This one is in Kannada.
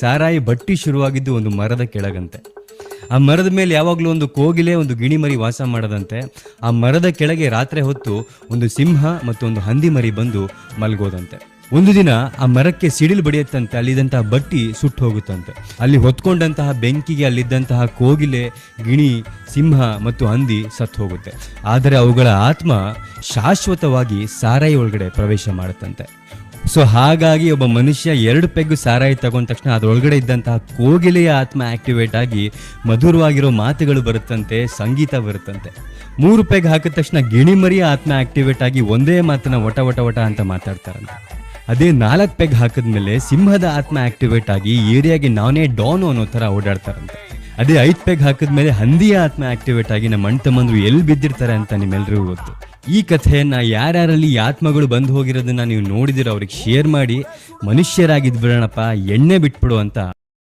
ಸಾರಾಯಿ ಬಟ್ಟಿ ಶುರುವಾಗಿದ್ದು ಒಂದು ಮರದ ಕೆಳಗಂತೆ. ಆ ಮರದ ಮೇಲೆ ಯಾವಾಗಲೂ ಒಂದು ಕೋಗಿಲೆ, ಒಂದು ಗಿಣಿ ಮರಿ ವಾಸ ಮಾಡದಂತೆ ಆ ಮರದ ಕೆಳಗೆ ರಾತ್ರಿ ಹೊತ್ತು ಒಂದು ಸಿಂಹ ಮತ್ತು ಒಂದು ಹಂದಿ ಮರಿ ಬಂದು ಮಲ್ಗೋದಂತೆ. ಒಂದು ದಿನ ಆ ಮರಕ್ಕೆ ಸಿಡಿಲು ಬಡಿಯತ್ತಂತೆ, ಅಲ್ಲಿದ್ದಂತಹ ಬಟ್ಟಿ ಸುಟ್ಟು ಹೋಗುತ್ತಂತೆ. ಅಲ್ಲಿ ಹೊತ್ಕೊಂಡಂತಹ ಬೆಂಕಿಗೆ ಅಲ್ಲಿದ್ದಂತಹ ಕೋಗಿಲೆ, ಗಿಣಿ, ಸಿಂಹ ಮತ್ತು ಹಂದಿ ಸತ್ತು ಹೋಗುತ್ತೆ. ಆದರೆ ಅವುಗಳ ಆತ್ಮ ಶಾಶ್ವತವಾಗಿ ಸಾರಾಯಿ ಒಳಗಡೆ ಪ್ರವೇಶ ಮಾಡುತ್ತಂತೆ. ಸೊ ಹಾಗಾಗಿ ಒಬ್ಬ ಮನುಷ್ಯ ಎರಡು ಪೆಗ್ಗು ಸಾರಾಯಿ ತಗೊಂಡ ತಕ್ಷಣ ಅದರೊಳಗಡೆ ಇದ್ದಂತಹ ಕೋಗಿಲೆಯ ಆತ್ಮ ಆಕ್ಟಿವೇಟ್ ಆಗಿ ಮಧುರವಾಗಿರೋ ಮಾತುಗಳು ಬರುತ್ತಂತೆ, ಸಂಗೀತ ಬರುತ್ತಂತೆ. ಮೂರು ಪೆಗ್ ಹಾಕಿದ ತಕ್ಷಣ ಗಿಣಿಮರಿಯ ಆತ್ಮ ಆಕ್ಟಿವೇಟ್ ಆಗಿ ಒಂದೇ ಮಾತನ್ನ ಒಟ ಒಟ ಒಟ ಅಂತ ಮಾತಾಡ್ತಾರಂತೆ. ಅದೇ ನಾಲ್ಕು ಪೆಗ್ ಹಾಕಿದ್ಮೇಲೆ ಸಿಂಹದ ಆತ್ಮ ಆಕ್ಟಿವೇಟ್ ಆಗಿ ಏರಿಯಾಗೆ ನಾನೇ ಡಾನು ಅನ್ನೋ ಥರ ಓಡಾಡ್ತಾರಂತೆ. ಅದೇ ಐಟ್ ಪೆಗ್ ಹಾಕಿದ್ಮೇಲೆ ಹಂದಿಯ ಆತ್ಮ ಆಕ್ಟಿವೇಟ್ ಆಗಿ ನಮ್ಮ ಅಣ್ಣ ತಮ್ಮಂದ್ರು ಎಲ್ಲಿ ಬಿದ್ದಿರ್ತಾರೆ ಅಂತ ನಿಮ್ಮೆಲ್ಲರಿಗೂ ಗೊತ್ತು. ಈ ಕಥೆಯನ್ನ ಯಾರ್ಯಾರಲ್ಲಿ ಆತ್ಮಗಳು ಬಂದು ಹೋಗಿರೋದನ್ನ ನೀವು ನೋಡಿದಿರೋ ಅವ್ರಿಗೆ ಶೇರ್ ಮಾಡಿ, ಮನುಷ್ಯರಾಗಿದ್ ಬಿಡೋಣಪ್ಪ, ಎಣ್ಣೆ ಬಿಟ್ಬಿಡು ಅಂತ